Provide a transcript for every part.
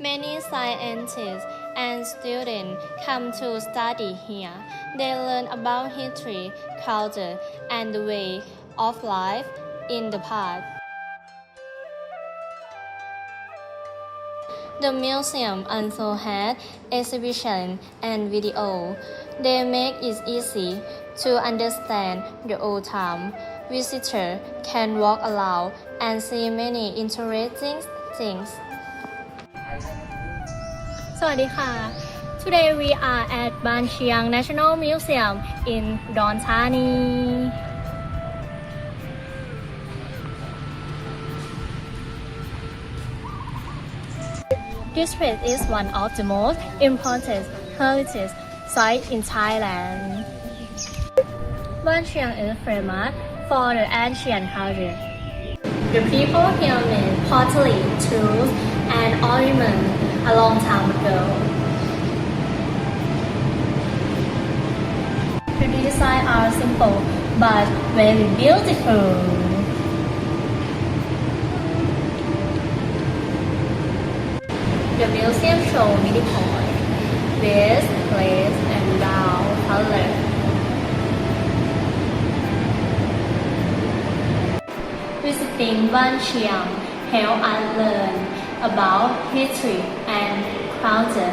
Many scientists and students come to study here. They learn about history, culture, and the way of life in the past. The museum also has exhibition and video. They make it easy to understand the old time. Visitors can walk around and see many interesting things. สวัสดีค่ะ Today we are at Ban Chiang National Museum in Don Thani. This place is one of the most important heritage sites in Thailand. Ban Chiang is famous for the ancient culture. The people here made pottery, tools, and ornaments a long time ago. The design are simple but very beautiful. The museum show many points, with glass and brown color. Visiting Ban Chiang help us learn about history and culture.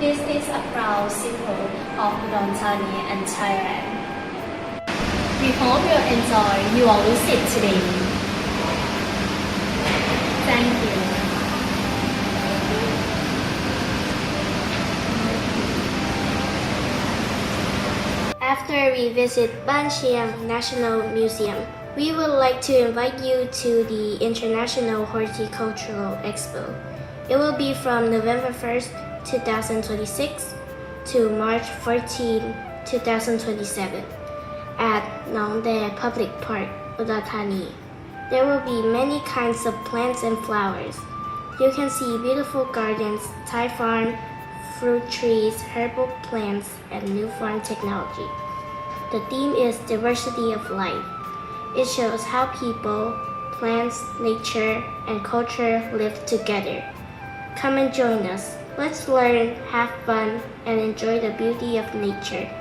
This is a proud symbol of Don Thani and Thailand. We hope you enjoy your visit today. Thank you. After we visit Ban Chiang National Museum, we would like to invite you to the International Horticultural Expo. It will be from November 1st, 2026 to March 14, 2027 at Nong Dae Public Park, Udathani. There will be many kinds of plants and flowers. You can see beautiful gardens, Thai farm, fruit trees, herbal plants, and new farm technology. The theme is diversity of life. It shows how people, plants, nature, and culture live together. Come and join us. Let's learn, have fun, and enjoy the beauty of nature.